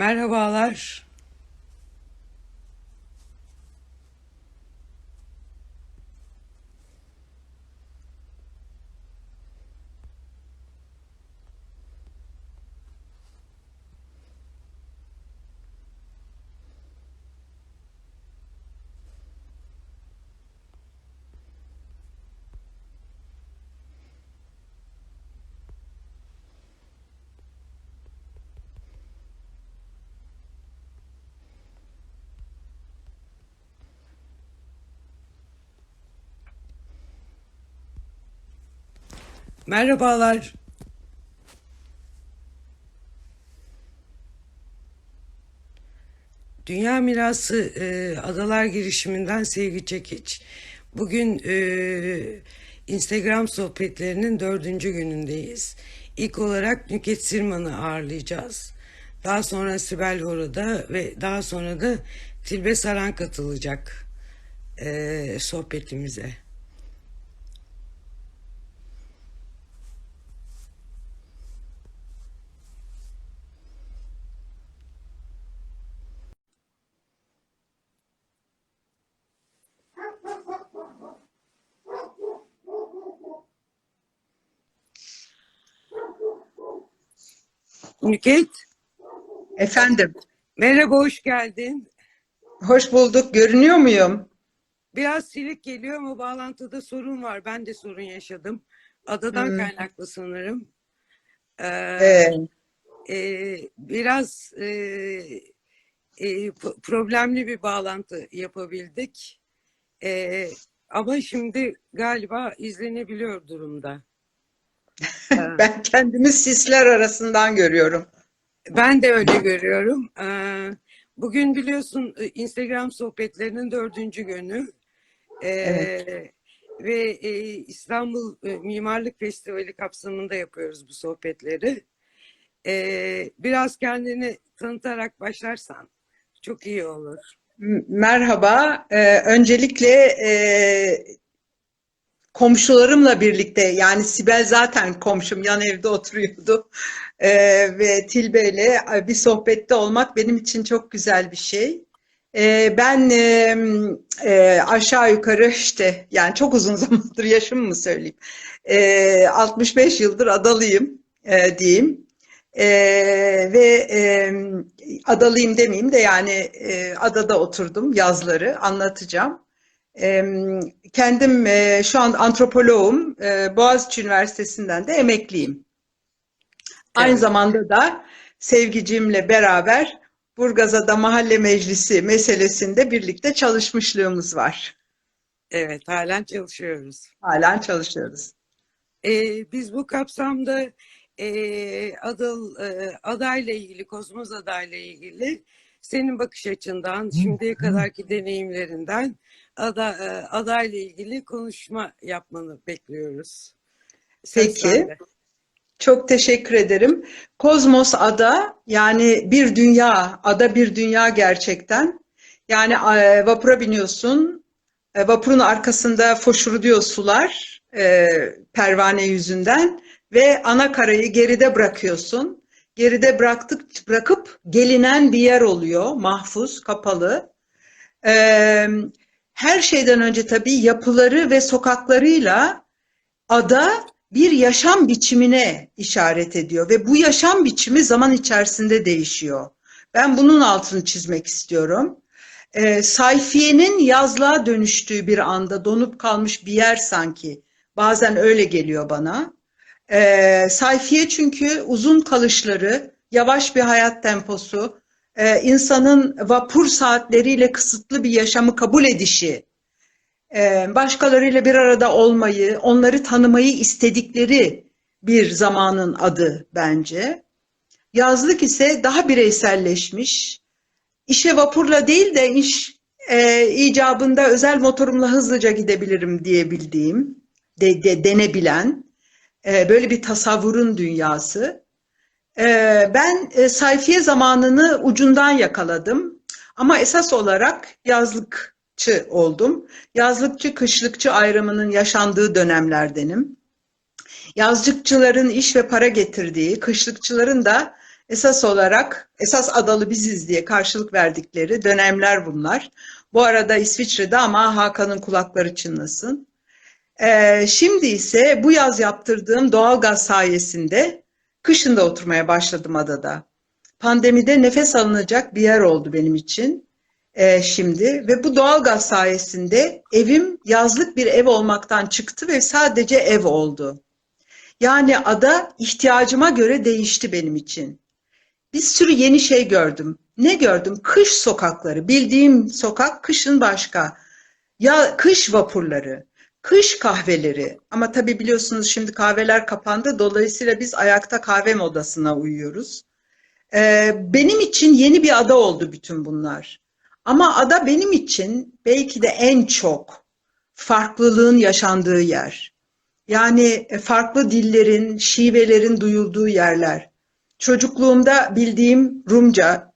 Merhabalar. Merhabalar. Dünya Mirası e, Adalar girişiminden Sevgi Çekiç. Bugün e, Instagram sohbetlerinin dördüncü günündeyiz. İlk olarak Nüket Sirman'ı ağırlayacağız. Daha sonra Sibel Hora'da ve daha sonra da Tilbe Saran katılacak e, sohbetimize. Nüket, Efendim, merhaba, hoş geldin. hoş bulduk. Görünüyor muyum? Biraz silik geliyor ama bağlantıda sorun var. Ben de sorun yaşadım. Adadan Hmm. kaynaklı sanırım. Ee, Ee, e, biraz e, e, p- problemli bir bağlantı yapabildik. Ee, ama şimdi galiba izlenebiliyor durumda. Ben kendimi sisler arasından görüyorum. Ben de öyle görüyorum. Ee, Bugün biliyorsun e, Instagram sohbetlerinin dördüncü günü. Ee, Evet. Ve e, İstanbul e, Mimarlık Festivali kapsamında yapıyoruz bu sohbetleri. Ee, Biraz kendini tanıtarak başlarsan çok iyi olur. Merhaba. Ee, öncelikle e, komşularımla birlikte, yani Sibel zaten komşum, yan evde oturuyordu. Ee, ve Tilbe'yle bir sohbette olmak benim için çok güzel bir şey. Ee, ben e, e, aşağı yukarı işte, yani çok uzun zamandır yaşımı mı söyleyeyim, Ee, 65 yıldır adalıyım e, diyeyim. Ee, ve e, adalıyım demeyeyim de yani e, adada oturdum yazları anlatacağım. Kendim e, şu an antropoloğum. E, Boğaziçi Üniversitesi'nden de emekliyim. Aynı Evet. zamanda da sevgicimle beraber Burgazada Mahalle Meclisi meselesinde birlikte çalışmışlığımız var. Evet, halen çalışıyoruz. Halen çalışıyoruz. Ee, biz bu kapsamda e, adıl e, adayla ilgili, kozmoz adayla ilgili senin bakış açından, şimdiye kadarki deneyimlerinden ada, e, adayla ilgili konuşma yapmanı bekliyoruz. Söz Peki. sende. Çok teşekkür ederim. Kozmos ada yani bir dünya, ada bir dünya gerçekten. Yani e, vapura biniyorsun, e, vapurun arkasında foşurduyor sular e, pervane yüzünden ve ana karayı geride bırakıyorsun. Geride bıraktık, bırakıp gelinen bir yer oluyor, mahfuz, kapalı. E, her şeyden önce tabii yapıları ve sokaklarıyla ada bir yaşam biçimine işaret ediyor ve bu yaşam biçimi zaman içerisinde değişiyor. Ben bunun altını çizmek istiyorum. Ee, sayfiyenin yazlığa dönüştüğü bir anda donup kalmış bir yer sanki. Bazen öyle geliyor bana. Ee, sayfiye çünkü uzun kalışları, yavaş bir hayat temposu, e, insanın vapur saatleriyle kısıtlı bir yaşamı kabul edişi, e, başkalarıyla bir arada olmayı, onları tanımayı istedikleri bir zamanın adı bence. Yazlık ise daha bireyselleşmiş, işe vapurla değil de iş e, icabında özel motorumla hızlıca gidebilirim diyebildiğim, de, de, denebilen e, böyle bir tasavvurun dünyası. E, ben e, sayfiye zamanını ucundan yakaladım ama esas olarak yazlıkçı oldum. Yazlıkçı kışlıkçı ayrımının yaşandığı dönemlerdenim. Yazlıkçıların iş ve para getirdiği, kışlıkçıların da esas olarak esas adalı biziz diye karşılık verdikleri dönemler bunlar. Bu arada İsviçre'de ama Hakan'ın kulakları çınlasın. Ee, şimdi ise bu yaz yaptırdığım doğalgaz sayesinde kışın da oturmaya başladım adada. Pandemide nefes alınacak bir yer oldu benim için e, şimdi ve bu doğalgaz sayesinde evim yazlık bir ev olmaktan çıktı ve sadece ev oldu. Yani ada ihtiyacıma göre değişti benim için. Bir sürü yeni şey gördüm. Ne gördüm? Kış sokakları. Bildiğim sokak kışın başka. Ya kış vapurları, kış kahveleri. Ama tabii biliyorsunuz şimdi kahveler kapandı. Dolayısıyla biz ayakta kahve modasına uyuyoruz. Ee, benim için yeni bir ada oldu bütün bunlar. Ama ada benim için belki de en çok farklılığın yaşandığı yer. Yani e, farklı dillerin, şivelerin duyulduğu yerler. Çocukluğumda bildiğim Rumca,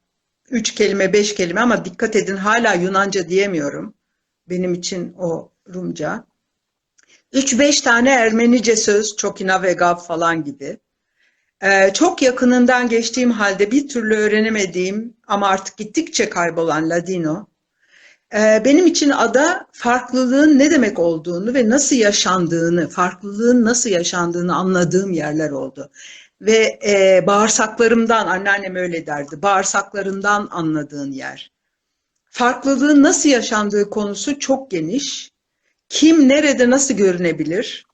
üç kelime, beş kelime ama dikkat edin hala Yunanca diyemiyorum. Benim için o Rumca. Üç beş tane Ermenice söz, Çokina ve Gav falan gibi. Ee, çok yakınından geçtiğim halde bir türlü öğrenemediğim ama artık gittikçe kaybolan Ladino. Ee, benim için ada farklılığın ne demek olduğunu ve nasıl yaşandığını, farklılığın nasıl yaşandığını anladığım yerler oldu. Ve e, bağırsaklarımdan, anneannem öyle derdi, bağırsaklarından anladığın yer. Farklılığın nasıl yaşandığı konusu çok geniş. Kim nerede nasıl görünebilir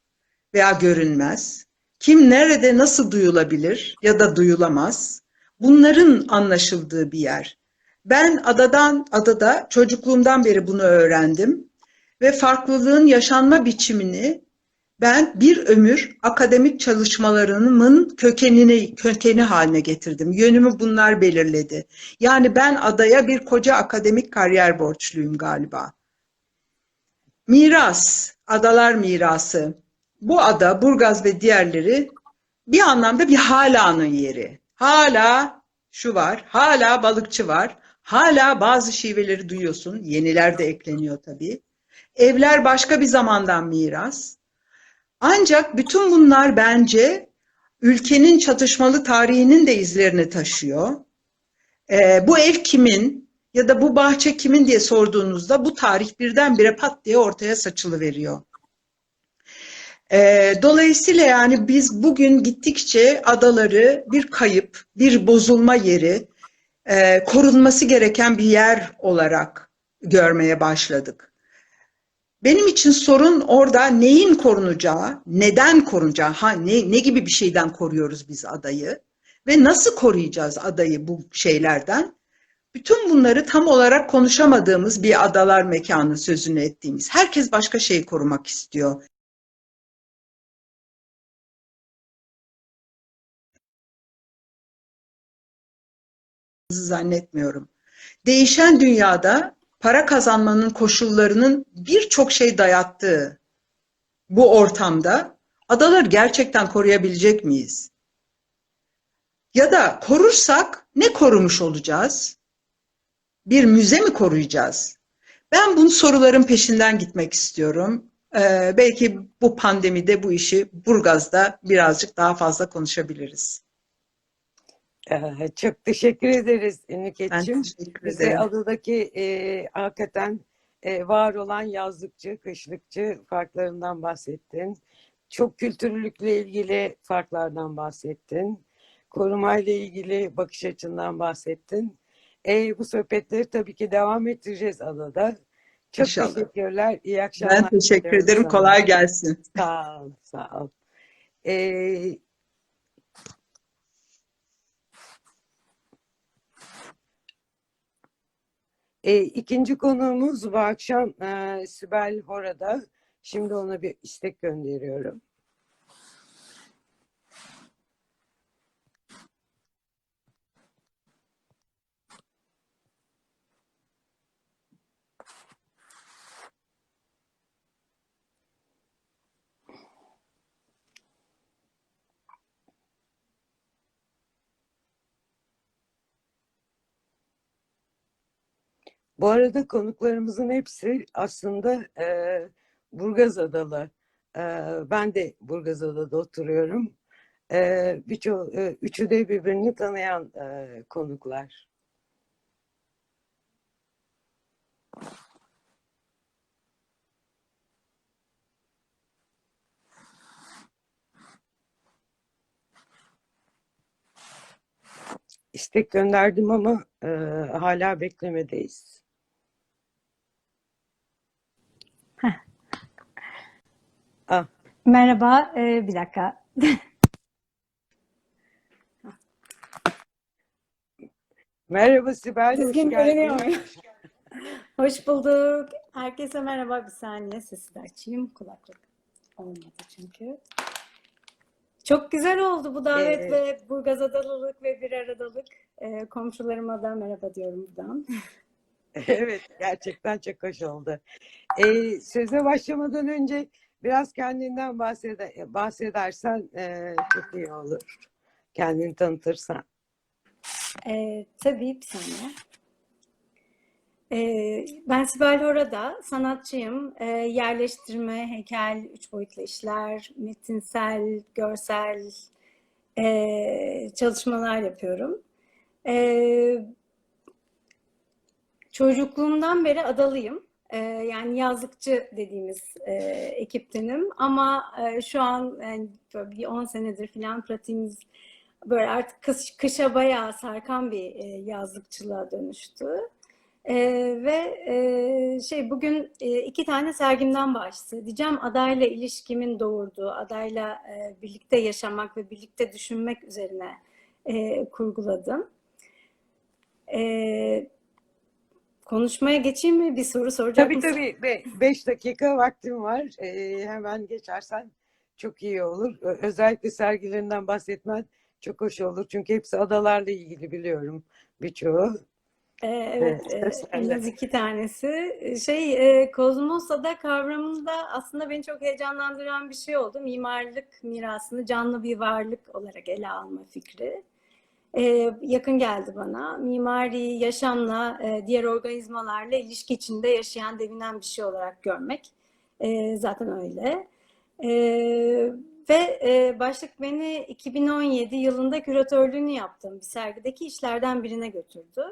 veya görünmez? Kim nerede nasıl duyulabilir ya da duyulamaz? Bunların anlaşıldığı bir yer. Ben adadan adada çocukluğumdan beri bunu öğrendim ve farklılığın yaşanma biçimini ben bir ömür akademik çalışmalarımın kökenini kökeni haline getirdim. Yönümü bunlar belirledi. Yani ben adaya bir koca akademik kariyer borçluyum galiba. Miras, adalar mirası. Bu ada, Burgaz ve diğerleri bir anlamda bir halanın yeri. Hala şu var, hala balıkçı var, hala bazı şiveleri duyuyorsun, yeniler de ekleniyor tabii. Evler başka bir zamandan miras. Ancak bütün bunlar bence ülkenin çatışmalı tarihinin de izlerini taşıyor. Ee, bu ev kimin ya da bu bahçe kimin diye sorduğunuzda bu tarih birdenbire pat diye ortaya saçılıveriyor. Ee, dolayısıyla yani biz bugün gittikçe adaları bir kayıp, bir bozulma yeri, e, korunması gereken bir yer olarak görmeye başladık. Benim için sorun orada neyin korunacağı, neden korunacağı, ha, ne, ne gibi bir şeyden koruyoruz biz adayı ve nasıl koruyacağız adayı bu şeylerden? Bütün bunları tam olarak konuşamadığımız bir adalar mekanı sözünü ettiğimiz. Herkes başka şeyi korumak istiyor. zannetmiyorum. Değişen dünyada para kazanmanın koşullarının birçok şey dayattığı bu ortamda adaları gerçekten koruyabilecek miyiz? Ya da korursak ne korumuş olacağız? Bir müze mi koruyacağız? Ben bu soruların peşinden gitmek istiyorum. Ee, belki bu pandemide bu işi Burgaz'da birazcık daha fazla konuşabiliriz. Ee, Çok teşekkür ederiz Nüket'ciğim. Bize adadaki e, hakikaten e, var olan yazlıkçı, kışlıkçı farklarından bahsettin. Çok kültürlülükle ilgili farklardan bahsettin. Korumayla ilgili bakış açından bahsettin. E, bu sohbetleri tabii ki devam ettireceğiz adada. Çok İnşallah. teşekkürler. İyi akşamlar. Ben teşekkür ederim. sana. Kolay gelsin. Sağ ol, sağ ol. Ee, e, ikinci konuğumuz bu akşam e, Sibel Hora'da. Şimdi ona bir istek gönderiyorum. Bu arada konuklarımızın hepsi aslında e, Burgaz Adalı. E, ben de Burgaz Adada oturuyorum. E, birçok e, üçü de birbirini tanıyan e, konuklar. İstek gönderdim ama e, hala beklemedeyiz. Ah, Merhaba, e, bir dakika. merhaba Sibel, hoş Düzgün görünüyor? Hoş bulduk. Herkese merhaba. Bir saniye sesi de açayım. Kulaklık olmadı çünkü. Çok güzel oldu bu davet Evet. ve Burgaz Adalılık ve bir aradalık. E, komşularıma da merhaba diyorum buradan. Evet, gerçekten çok hoş oldu. Ee, söze başlamadan önce biraz kendinden bahsede, bahsedersen e, çok iyi olur. Kendini tanıtırsan. E, tabii bir. E, ben Sibel Horada, sanatçıyım. E, yerleştirme, heykel, üç boyutlu işler, metinsel, görsel e, çalışmalar yapıyorum. E, çocukluğumdan beri adalıyım. E, yani yazlıkçı dediğimiz e, ekiptenim. Ama e, şu an yani böyle bir 10 senedir falan pratiğimiz böyle artık kış, kışa bayağı sarkan bir e, yazlıkçılığa dönüştü. E, ve e, şey bugün e, iki tane sergimden bahsedeceğim. Adayla ilişkimin doğurduğu, adayla e, birlikte yaşamak ve birlikte düşünmek üzerine e, kurguladım. E, konuşmaya geçeyim mi? Bir soru soracak Tabii mısın? tabii. Be beş dakika vaktim var. Ee, hemen geçersen çok iyi olur. Özellikle sergilerinden bahsetmen çok hoş olur. Çünkü hepsi adalarla ilgili biliyorum birçoğu. Ee, Evet, Evet, e, sen en az iki tanesi. Şey, e, kozmos ada kavramında aslında beni çok heyecanlandıran bir şey oldu. Mimarlık mirasını canlı bir varlık olarak ele alma fikri. E, yakın geldi bana. Mimari yaşamla, e, diğer organizmalarla ilişki içinde yaşayan, devinen bir şey olarak görmek. E, zaten öyle. E, ve e, başlık beni 2017 yılında küratörlüğünü yaptığım bir sergideki işlerden birine götürdü.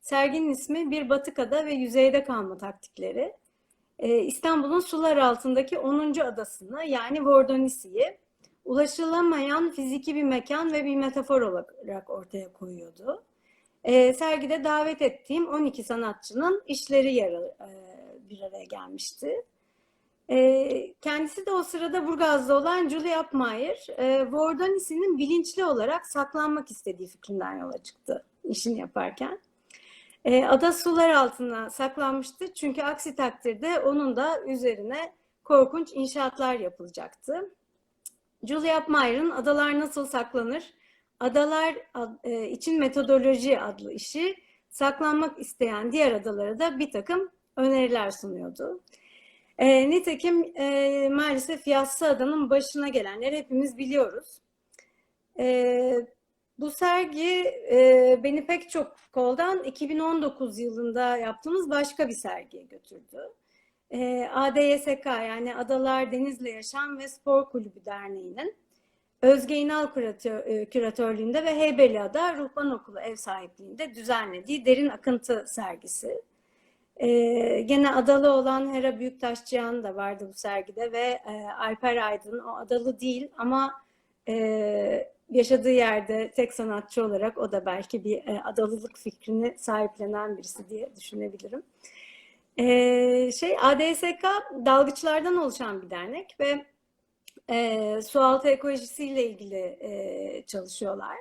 Serginin ismi Bir Batık Ada ve Yüzeyde Kalma Taktikleri. Ee, İstanbul'un sular altındaki 10. adasını yani Vordonisi'yi ulaşılamayan fiziki bir mekan ve bir metafor olarak ortaya koyuyordu. Ee, sergide davet ettiğim 12 sanatçının işleri yer, e, bir araya gelmişti. Ee, kendisi de o sırada Burgaz'da olan Julie Apmayer, e, Vordonisi'nin bilinçli olarak saklanmak istediği fikrinden yola çıktı işini yaparken. E, ada sular altına saklanmıştı çünkü aksi takdirde onun da üzerine korkunç inşaatlar yapılacaktı. Julia Apmayer'ın Adalar Nasıl Saklanır? Adalar ad- e, için Metodoloji adlı işi saklanmak isteyen diğer adalara da bir takım öneriler sunuyordu. E, nitekim e, maalesef Yassıada'nın başına gelenleri hepimiz biliyoruz. E, bu sergi e, beni pek çok koldan 2019 yılında yaptığımız başka bir sergiye götürdü. E, ADYSK yani Adalar Denizli Yaşam ve Spor Kulübü Derneği'nin Özge İnal e, küratörlüğünde ve Heybeliada Ruhban Okulu ev sahipliğinde düzenlediği Derin Akıntı sergisi. E, gene adalı olan Hera Büyüktaşçıyan da vardı bu sergide ve e, Alper Aydın o adalı değil ama e, yaşadığı yerde tek sanatçı olarak o da belki bir e, adalılık fikrini sahiplenen birisi diye düşünebilirim. E, şey ADSK dalgıçlardan oluşan bir dernek ve e, sualtı ekolojisiyle ilgili e, çalışıyorlar.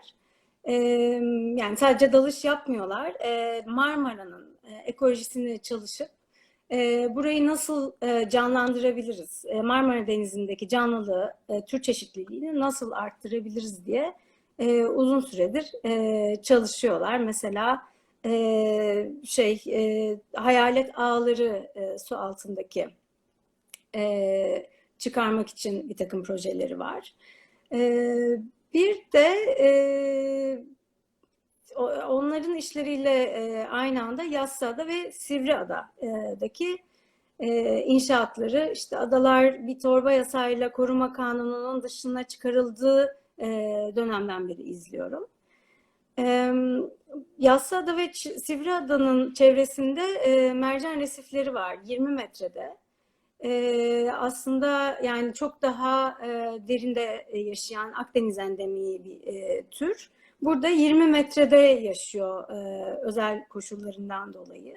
E, yani sadece dalış yapmıyorlar. E, Marmara'nın e, ekolojisini çalışıp e, burayı nasıl e, canlandırabiliriz? E, Marmara Denizi'ndeki canlılığı, e, tür çeşitliliğini nasıl arttırabiliriz diye e, uzun süredir e, çalışıyorlar. Mesela e, şey e, hayalet ağları e, su altındaki e, çıkarmak için bir takım projeleri var. E, bir de e, onların işleriyle e, aynı anda Yassıada ve Sivriada'daki e, inşaatları işte adalar bir torba yasayla koruma kanununun dışına çıkarıldığı e, dönemden beri izliyorum. E, Yassıada ve Sivriada'nın çevresinde e, mercan resifleri var 20 metrede. E, aslında yani çok daha e, derinde yaşayan Akdeniz endemiği bir e, tür. Burada 20 metrede yaşıyor e, özel koşullarından dolayı.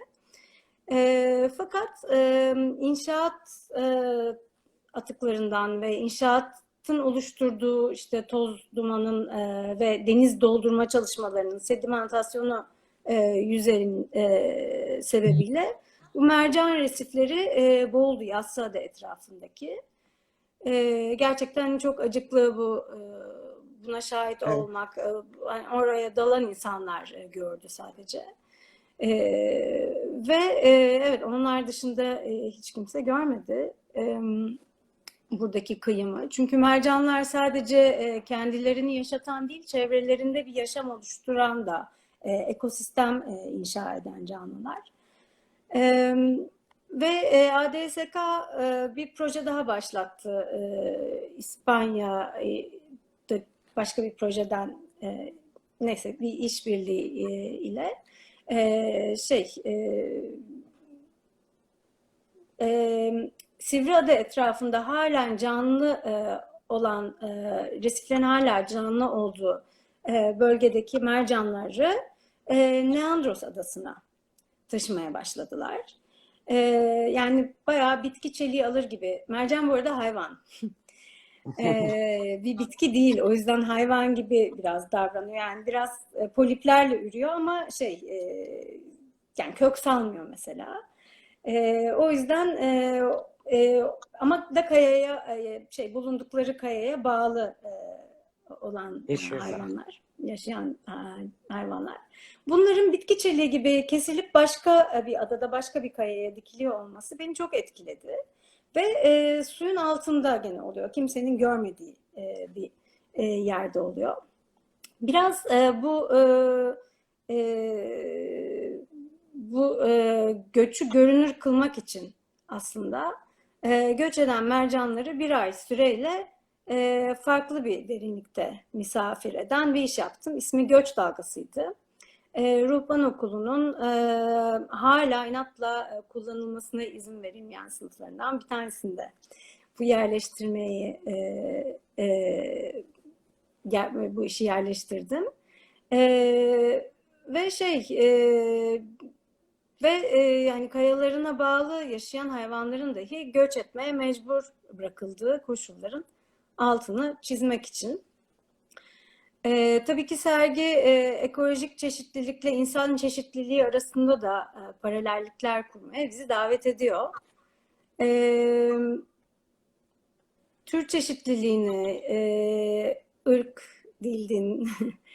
E, fakat e, inşaat e, atıklarından ve inşaatın oluşturduğu işte toz dumanın e, ve deniz doldurma çalışmalarının sedimentasyonu e, yüzeyin e, sebebiyle bu mercan resifleri e, boğuldu Yassıada etrafındaki. E, gerçekten çok acıklı bu e, buna şahit Evet. olmak. E, oraya dalan insanlar e, gördü sadece. E, ve e, evet onlar dışında e, hiç kimse görmedi e, buradaki kıyımı. Çünkü mercanlar sadece e, kendilerini yaşatan değil, çevrelerinde bir yaşam oluşturan da e, ekosistem e, inşa eden canlılar. Ve ADSK bir proje daha başlattı. İspanya'da başka bir projeden neyse bir işbirliği ile şey Sivriada etrafında halen canlı e, olan e, resiflerin hala canlı olduğu e, bölgedeki mercanları e, Neandros adasına taşımaya başladılar. E, yani bayağı bitki çeliği alır gibi. Mercan bu arada hayvan. E, bir bitki değil. O yüzden hayvan gibi biraz davranıyor. Yani biraz e, poliplerle ürüyor ama şey e, yani kök salmıyor mesela. E, o yüzden e, e, ama da kayaya e, şey bulundukları kayaya bağlı e, olan Yaşıyorlar. hayvanlar, yaşayan hayvanlar. Bunların bitki çeliği gibi kesilip başka e, bir adada başka bir kayaya dikiliyor olması beni çok etkiledi. Ve e, suyun altında gene oluyor. Kimsenin görmediği e, bir e, yerde oluyor. Biraz e, bu e, e, bu e, göçü görünür kılmak için aslında e, göç eden mercanları bir ay süreyle e, farklı bir derinlikte misafir eden bir iş yaptım. İsmi Göç Dalgası'ydı. E, Ruhban Okulu'nun e, hala inatla e, kullanılmasına izin verilmeyen sınıflarından bir tanesinde bu yerleştirmeyi e, e, bu işi yerleştirdim. E, ve şey e, ve e, yani kayalarına bağlı yaşayan hayvanların dahi göç etmeye mecbur bırakıldığı koşulların altını çizmek için. E, tabii ki sergi e, ekolojik çeşitlilikle insan çeşitliliği arasında da e, paralellikler kurmaya bizi davet ediyor. E, tür çeşitliliğini, e, ırk, dil, din,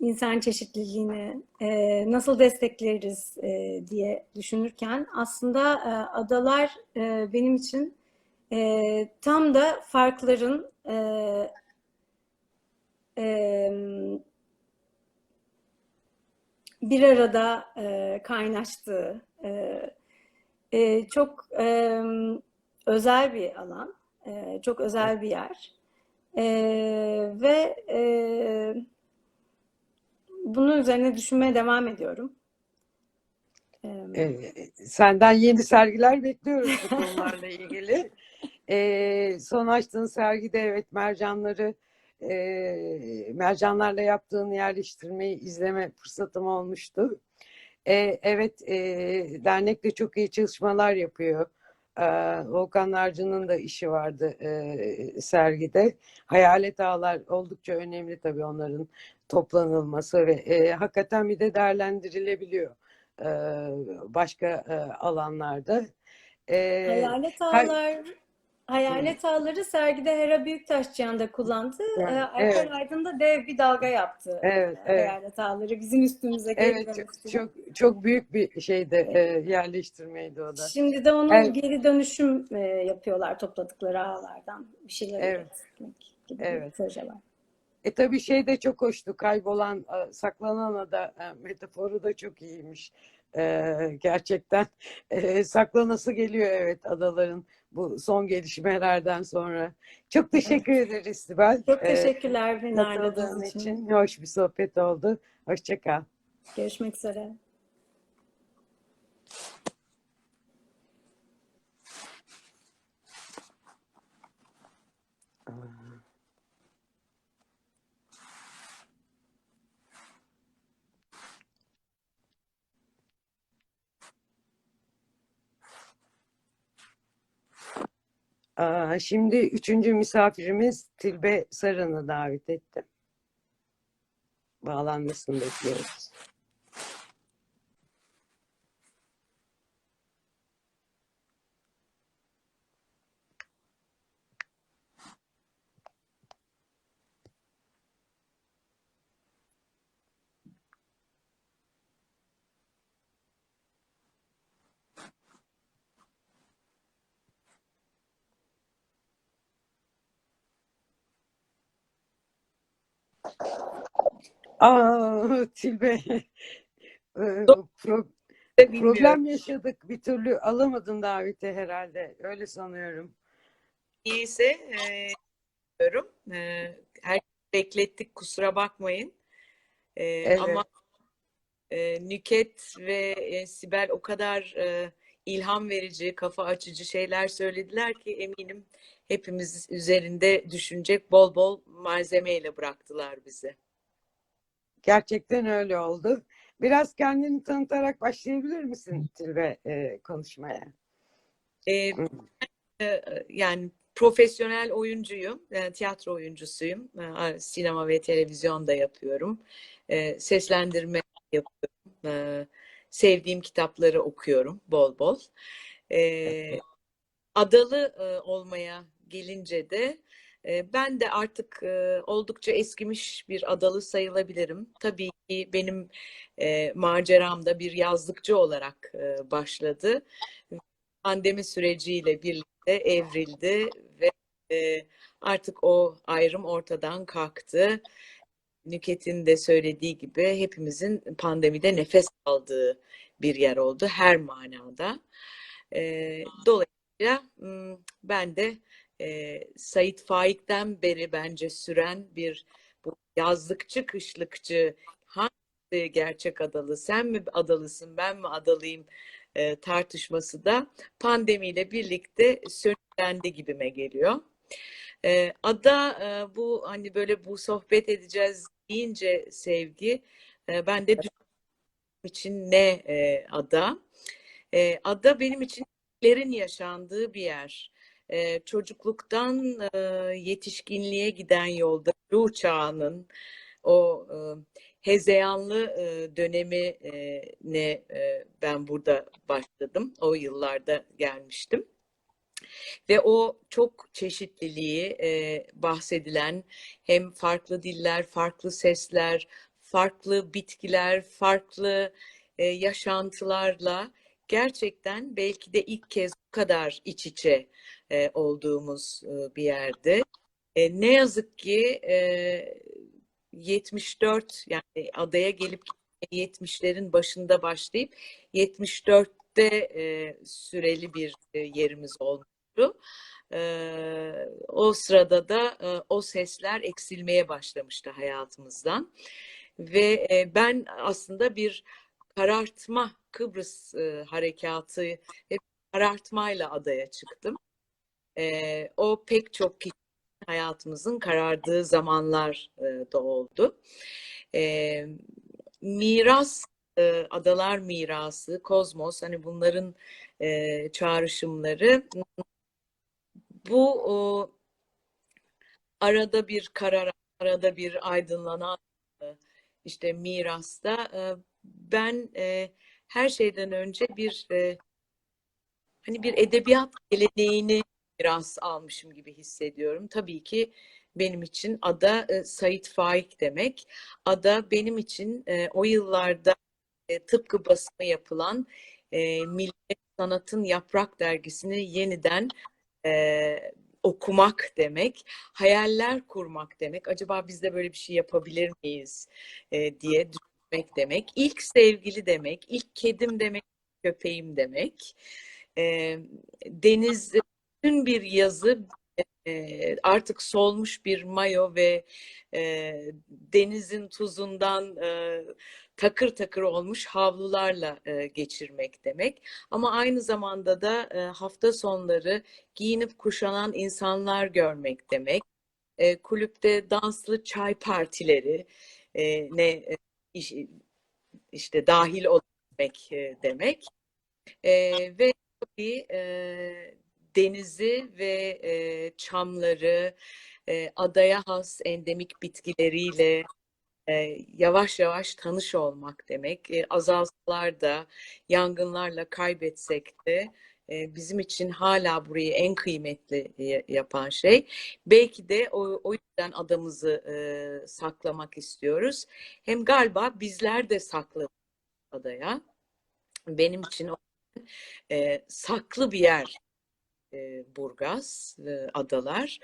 insan çeşitliliğini e, nasıl destekleriz e, diye düşünürken aslında e, adalar e, benim için e, tam da farkların e, e, bir arada e, kaynaştığı e, e, çok e, özel bir alan, e, çok özel bir yer. E, ve e, bunun üzerine düşünmeye devam ediyorum. Ee, senden yeni sergiler bekliyoruz bu konularla ilgili. Ee, son açtığın sergide evet mercanları e, mercanlarla yaptığın yerleştirmeyi izleme fırsatım olmuştu. Ee, evet e, dernek de çok iyi çalışmalar yapıyor. Ee, Volkan Narcı'nın da işi vardı e, sergide. Hayalet ağlar oldukça önemli tabii onların toplanılması ve e, hakikaten bir de değerlendirilebiliyor e, başka e, alanlarda. E, Hayalet hay- ağlar, hayalet ağları sergide Hera Büyüktaşçıyan da kullandı. Yani, Alper evet. Aydın da dev bir dalga yaptı. Evet, Ee, evet. Hayalet ağları bizim üstümüze Evet, geri çok, dönüştü. çok çok büyük bir şeyde e, yerleştirmeydi o da. Şimdi de onun Evet. geri dönüşüm e, yapıyorlar topladıkları ağlardan. Bir şeyler Evet. üretmek gibi Evet. bir proje var. E tabii şey de çok hoştu. Kaybolan, e, saklanan ada e, metaforu da çok iyiymiş. Ee, gerçekten e, saklanası geliyor evet adaların bu son gelişmelerden sonra. Çok teşekkür ederiz Sibel. Çok Ee, teşekkürler beni ağırladığınız için. için. Hoş bir sohbet oldu. Hoşça kal. Görüşmek üzere. Şimdi üçüncü misafirimiz Tilbe Sarın'ı davet ettim. Bağlanmasını bekliyoruz. Aa, Tilbe. Ee, pro- problem yaşadık. Bir türlü alamadın daveti herhalde. Öyle sanıyorum. İyiyse e, diyorum. E, herkes beklettik kusura bakmayın. E, Evet. Ama e, Nüket ve e, Sibel o kadar e, ilham verici, kafa açıcı şeyler söylediler ki eminim hepimiz üzerinde düşünecek bol bol malzemeyle bıraktılar bizi. Gerçekten öyle oldu. Biraz kendini tanıtarak başlayabilir misin Tilbe e, konuşmaya? E, e, yani profesyonel oyuncuyum, e, tiyatro oyuncusuyum. E, sinema ve televizyon da yapıyorum. Seslendirme yapıyorum. Sevdiğim kitapları okuyorum bol bol. Adalı olmaya gelince de ben de artık oldukça eskimiş bir adalı sayılabilirim. Tabii ki benim maceram da bir yazlıkçı olarak başladı. Pandemi süreciyle birlikte evrildi ve artık o ayrım ortadan kalktı. Nüket'in de söylediği gibi hepimizin pandemide nefes aldığı bir yer oldu her manada. Dolayısıyla ben de e, Sait Faik'ten beri bence süren bir bu yazlıkçı kışlıkçı hangisi gerçek adalı sen mi adalısın ben mi adalıyım e, tartışması da pandemiyle birlikte sönüklendi gibime geliyor. E, ada e, bu hani böyle bu sohbet edeceğiz deyince sevgi e, ben de için ne e, ada? E, ada benim için lerin yaşandığı bir yer. E, çocukluktan e, yetişkinliğe giden yolda ruh çağının o e, hezeyanlı e, dönemi e, e, ben burada başladım. O yıllarda gelmiştim. Ve o çok çeşitliliği e, bahsedilen hem farklı diller, farklı sesler, farklı bitkiler, farklı e, yaşantılarla gerçekten belki de ilk kez bu kadar iç içe e, olduğumuz e, bir yerde. E, ne yazık ki e, 74 yani adaya gelip 70'lerin başında başlayıp 74'te e, süreli bir e, yerimiz olmuştu. E, o sırada da e, o sesler eksilmeye başlamıştı hayatımızdan. Ve e, ben aslında bir karartma Kıbrıs e, harekatı ve karartmayla adaya çıktım. E, o pek çok kişi hayatımızın karardığı zamanlar e, da oldu. E, miras, e, adalar mirası, kozmos, hani bunların e, çağrışımları bu o, arada bir karar, arada bir aydınlanan işte mirasta ben her şeyden önce bir hani bir edebiyat geleneğini miras almışım gibi hissediyorum. Tabii ki benim için ada e, Sait Faik demek. Ada benim için e, o yıllarda e, tıpkı basımı yapılan e, Milli Sanat'ın Yaprak dergisini yeniden e, okumak demek, hayaller kurmak demek. Acaba biz de böyle bir şey yapabilir miyiz e, diye demek demek, ilk sevgili demek, ilk kedim demek, köpeğim demek. E, deniz bütün bir yazı e, artık solmuş bir mayo ve e, denizin tuzundan e, takır takır olmuş havlularla geçirmek demek. Ama aynı zamanda da hafta sonları giyinip kuşanan insanlar görmek demek. Kulüpte danslı çay partileri ne iş- işte dahil olmak demek. Ve tabii denizi ve e, çamları, e, adaya has endemik bitkileriyle e, yavaş yavaş tanış olmak demek. E, azalsalar da, yangınlarla kaybetsek de e, bizim için hala burayı en kıymetli y- yapan şey. Belki de o, o yüzden adamızı e, saklamak istiyoruz. Hem galiba bizler de saklı adaya. Benim için o e, saklı bir yer e, Burgaz, e, adalar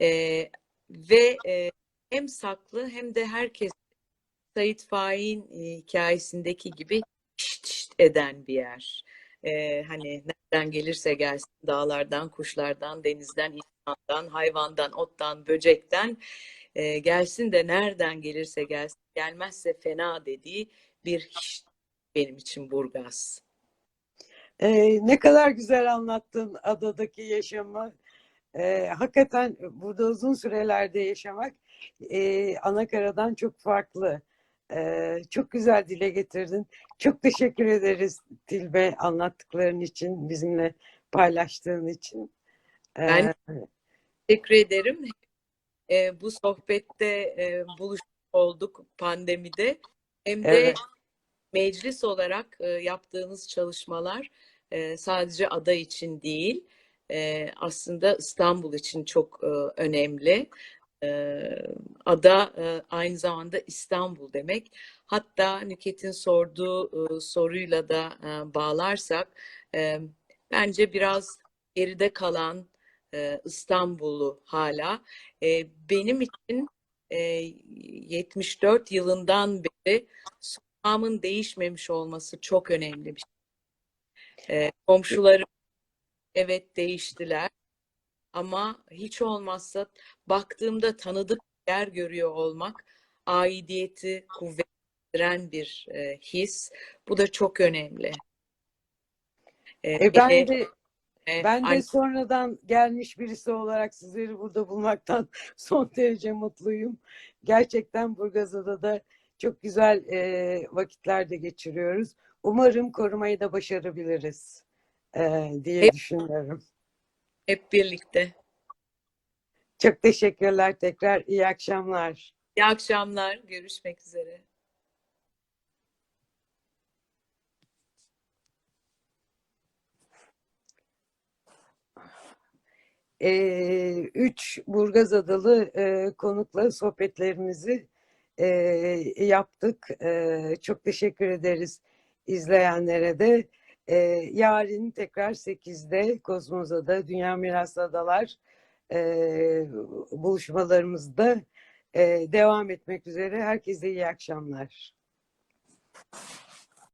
E, ve e, hem saklı hem de herkes Sait Faik'in e, hikayesindeki gibi şşt şşt eden bir yer. E, hani nereden gelirse gelsin dağlardan, kuşlardan, denizden, insandan, hayvandan, ottan, böcekten e, gelsin de nereden gelirse gelsin gelmezse fena dediği bir şşt benim için Burgaz. Ee, ne kadar güzel anlattın adadaki yaşamı. Ee, hakikaten burada uzun sürelerde yaşamak e, Anakara'dan çok farklı. Ee, çok güzel dile getirdin. Çok teşekkür ederiz Tilbe anlattıkların için, bizimle paylaştığın için. Ee, Ben Teşekkür ederim. E, bu sohbette e, buluşmuş olduk pandemide. Hem de Evet. Meclis olarak e, yaptığınız çalışmalar e, sadece ada için değil, e, aslında İstanbul için çok e, önemli. E, ada e, aynı zamanda İstanbul demek. Hatta Nüket'in sorduğu e, soruyla da e, bağlarsak, e, bence biraz geride kalan e, İstanbul'u hala e, benim için e, 74 yılından beri sokağımın değişmemiş olması çok önemli bir şey. Komşularım evet değiştiler ama hiç olmazsa baktığımda tanıdık bir yer görüyor olmak aidiyeti kuvvetlendiren bir e, his. Bu da çok önemli. E, E, ben e, de e, ben de aynı- sonradan gelmiş birisi olarak sizleri burada bulmaktan son derece mutluyum. Gerçekten Burgazada da çok güzel e, vakitler de geçiriyoruz. Umarım korumayı da başarabiliriz e, diye Hep- düşünüyorum. hep birlikte. Çok teşekkürler tekrar. İyi akşamlar. İyi akşamlar. Görüşmek üzere. e, üç Burgaz Adalı e, konukla sohbetlerimizi e, yaptık. E, çok teşekkür ederiz izleyenlere de. E, yarın tekrar 8'de Kozmoza'da Dünya Mirası Adalar e, buluşmalarımızda e, devam etmek üzere. Herkese iyi akşamlar.